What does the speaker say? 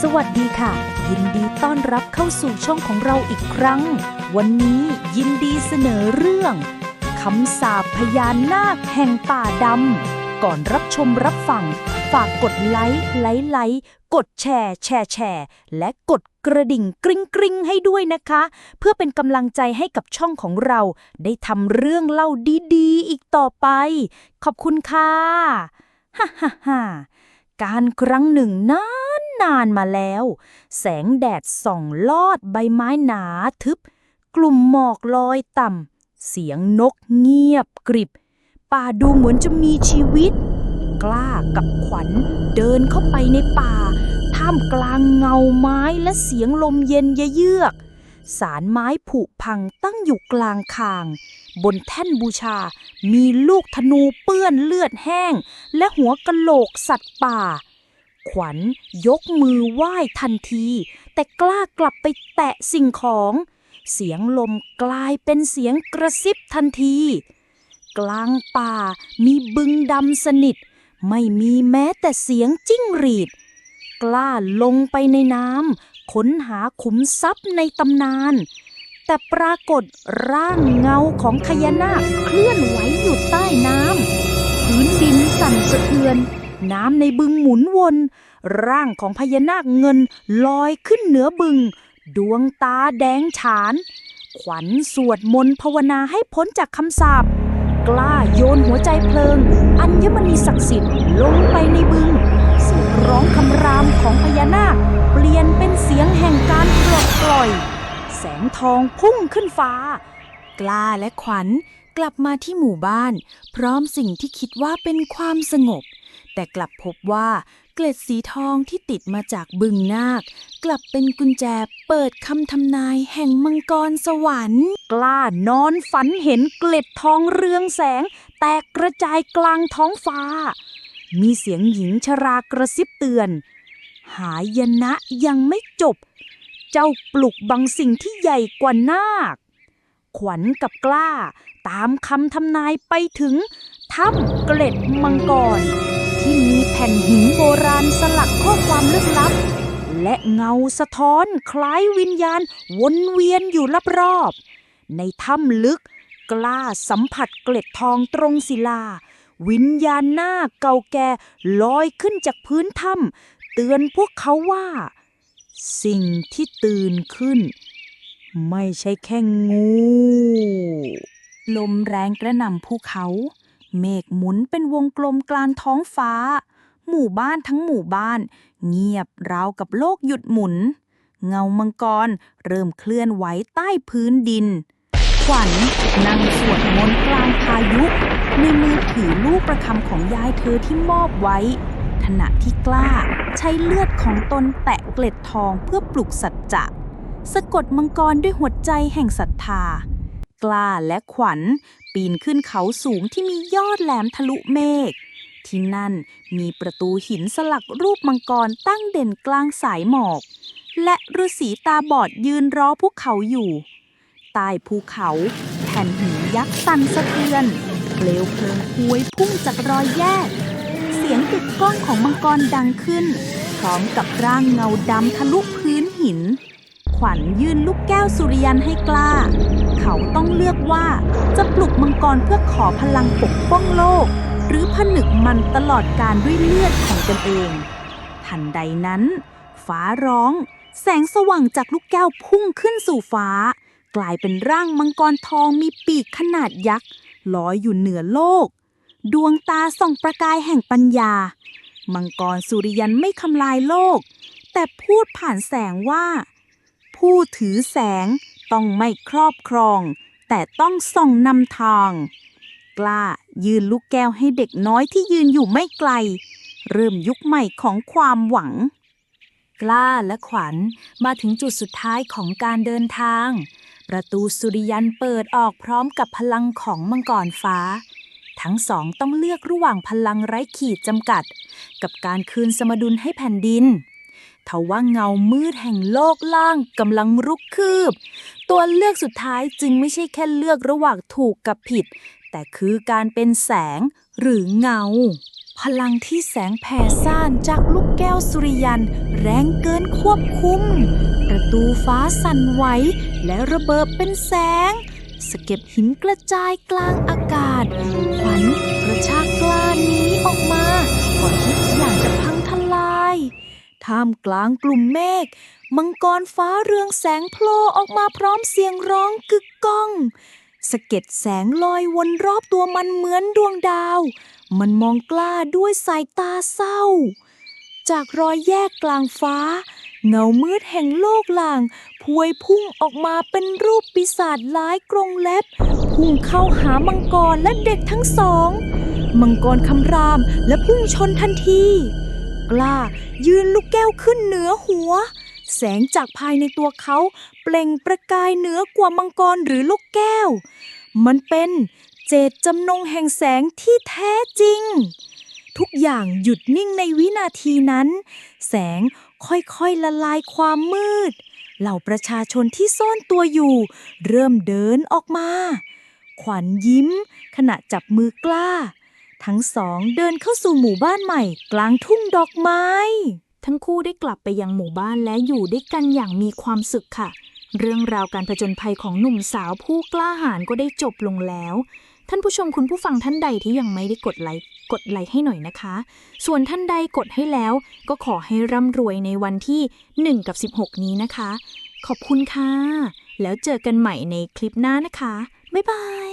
สวัสดีค่ะ ยินดีต้อนรับเข้าสู่ช่องของเราอีกครั้ง วันนี้ยินดีเสนอเรื่องคำสาปพญานาคแห่งป่าดำ ก่อนรับชมรับฟัง ฝากกดไลค์ไลค์ไลค์กดแชร์ แชร์แชร์และกดกระดิ่งกริ๊งกริ๊งให้ด้วยนะคะ เพื่อเป็นกำลังใจให้กับช่องของเรา ได้ทำเรื่องเล่าดีๆ อีกต่อไป ขอบคุณค่ะฮ่าฮ่าฮ่าการครั้งหนึ่งนา นานมาแล้ว แสงแดดส่องลอดใบไม้หนาทึบ กลุ่มหมอกลอยต่ำ เสียงนกเงียบกริบ ป่าดูเหมือนจะมีชีวิต กล้ากับขวัญเดินเข้าไปในป่า ท่ามกลางเงาไม้และเสียงลมเย็นเยือก สารไม้ผุพังตั้งอยู่กลางคางบนแท่นบูชา มีลูกธนูเปื้อนเลือดแห้ง และหัวกะโหลกสัตว์ป่า ขวัญยกมือไหว้ทันที แต่กล้ากลับไปแตะสิ่งของ เสียงลมกลายเป็นเสียงกระซิบทันที กลางป่ามีบึงดำสนิท ไม่มีแม้แต่เสียงจิ้งหรีด กล้าลงไปในน้ำค้นหาขุมทรัพย์ในตำนาน แต่ปรากฏร่างเงาของพญานาคเคลื่อนไหวอยู่ใต้น้ำพื้นดินสั่นสะเทือน น้ำในบึงหมุนวน ร่างของพญานาคเงินลอยขึ้นเหนือบึง ดวงตาแดงฉาน ขวัญสวดมนต์ภาวนาให้พ้นจากคำสาปกล้าโยนหัวใจเพลิง อัญมณีศักดิ์สิทธิ์ลงไปในบึงเสียงร้องคำรามของพญานาค เปลี่ยนเป็นเสียงแห่งการปลดปล่อย แสงทองพุ่งขึ้นฟ้า กล้าและขวัญกลับมาที่หมู่บ้าน พร้อมสิ่งที่คิดว่าเป็นความสงบ แต่กลับพบว่าเกล็ดสีทองที่ติดมาจากบึงนาค กลับเป็นกุญแจเปิดคำทำนายแห่งมังกรสวรรค์ กล้านอนฝันเห็นเกล็ดทองเรืองแสง แตกกระจายกลางท้องฟ้า มีเสียงหญิงชรากระซิบเตือน หายนะยังไม่จบ เจ้าปลุกบางสิ่งที่ใหญ่กว่านาค ขวัญกับกล้าตามคำทำนายไปถึงถ้ำเกล็ดมังกร แผ่นหินโบราณสลักข้อความลึกลับ และเงาสะท้อนคล้ายวิญญาณวนเวียนอยู่รอบๆในถ้ำลึกกล้าสัมผัสเกล็ดทองตรงศิลา วิญญาณหน้าเก่าแก่ลอยขึ้นจากพื้นถ้ำเตือนพวกเขาว่า สิ่งที่ตื่นขึ้น ไม่ใช่แค่งู ลมแรงกระหน่ำภูเขา เมฆหมุนเป็นวงกลมกลางท้องฟ้า หมู่บ้านทั้งหมู่บ้าน เงียบราวกับโลกหยุดหมุน เงามังกร เริ่มเคลื่อนไหวใต้พื้นดิน ขวัญนั่งสวดมนต์กลางพายุ ในมือถือลูกประคำของยายเธอที่มอบไว้ ขณะที่กล้าใช้เลือดของตนแตะเกล็ดทองเพื่อปลุกสัจจะสะกดมังกรด้วยหัวใจแห่งศรัทธา กล้าและขวัญปีนขึ้นเขาสูงที่มียอดแหลมทะลุเมฆ ที่นั่นมีประตูหินสลักรูปมังกรตั้งเด่นกลางสายหมอก และฤาษีตาบอดยืนรอพวกเขาอยู่ ใต้ภูเขาแผ่นหินยักษ์สั่นสะเทือน เปลวเพลิงพวยพุ่งจากรอยแยก เสียงติดก้องของมังกรดังขึ้น พร้อมกับร่างเงาดำทะลุพื้นหิน ขวัญยื่นลูกแก้วสุริยันให้กล้า เขาต้องเลือกว่าจะปลุกมังกรเพื่อขอพลังปกป้องโลก หรือผนึกมันตลอดการด้วยเลือดของตนเอง ทันใดนั้น ฟ้าร้อง แสงสว่างจากลูกแก้วพุ่งขึ้นสู่ฟ้า กลายเป็นร่างมังกรทองมีปีกขนาดยักษ์ลอยอยู่เหนือโลก ดวงตาส่องประกายแห่งปัญญา มังกรสุริยันไม่ทำลายโลก แต่พูดผ่านแสงว่า ผู้ถือแสงต้องไม่ครอบครอง แต่ต้องส่องนำทาง กล้า ยืนลูกแก้วให้เด็กน้อยที่ยืนอยู่ไม่ไกล เริ่มยุคใหม่ของความหวัง กล้าและขวัญมาถึงจุดสุดท้ายของการเดินทาง ประตูสุริยันเปิดออกพร้อมกับพลังของมังกรฟ้า ทั้งสองต้องเลือกระหว่างพลังไร้ขีดจำกัด กับการคืนสมดุลให้แผ่นดินทว่าเงามืดแห่งโลกล่างกำลังรุกคืบ ตัวเลือกสุดท้ายจึงไม่ใช่แค่เลือกระหว่างถูกกับผิด แต่คือการเป็นแสงหรือเงา พลังที่แสงแผ่ซ่านจากลูกแก้วสุริยัน แรงเกินควบคุม ประตูฟ้าสั่นไหวและระเบิดเป็นแสง สะเก็ดหินกระจายกลางอากาศขวัญกระชากกล้าหนีออกมาก่อนที่ทุกอย่างจะพังทลายท่ามกลางกลุ่มเมฆมังกรฟ้าเรืองแสงโผล่ออกมาพร้อมเสียงร้องกึกก้อง สะเก็ดแสงลอยวนรอบตัวมันเหมือนดวงดาว มันมองกล้าด้วยสายตาเศร้า จากรอยแยกกลางฟ้า เงามืดแห่งโลกหลาง พวยพุ่งออกมาเป็นรูปปีศาจร้ายกรงเล็บ พุ่งเข้าหามังกรและเด็กทั้งสอง มังกรคำรามและพุ่งชนทันที กล้ายืนลูกแก้วขึ้นเหนือหัว แสงจากภายในตัวเขาเปล่งประกายเหนือกว่ามังกรหรือลูกแก้ว มันเป็นเจตจำนงแห่งแสงที่แท้จริง ทุกอย่างหยุดนิ่งในวินาทีนั้น แสงค่อยๆละลายความมืด เหล่าประชาชนที่ซ่อนตัวอยู่ เริ่มเดินออกมา ขวัญยิ้ม ขณะจับมือกล้า ทั้งสองเดินเข้าสู่หมู่บ้านใหม่กลางทุ่งดอกไม้ ทั้งคู่ได้กลับไปยังหมู่บ้านและอยู่ด้วยกันอย่างมีความสุขค่ะ เรื่องราวการผจญภัยของหนุ่มสาวผู้กล้าหาญก็ได้จบลงแล้ว ท่านผู้ชมคุณผู้ฟังท่านใดที่ยังไม่ได้กดไลค์กดไลค์ให้หน่อยนะคะ ส่วนท่านใดกดให้แล้ว ก็ขอให้ร่ำรวยในวันที่ 1 กับ 16 นี้นะคะ ขอบคุณค่ะ แล้วเจอกันใหม่ในคลิปหน้านะคะ บ๊ายบาย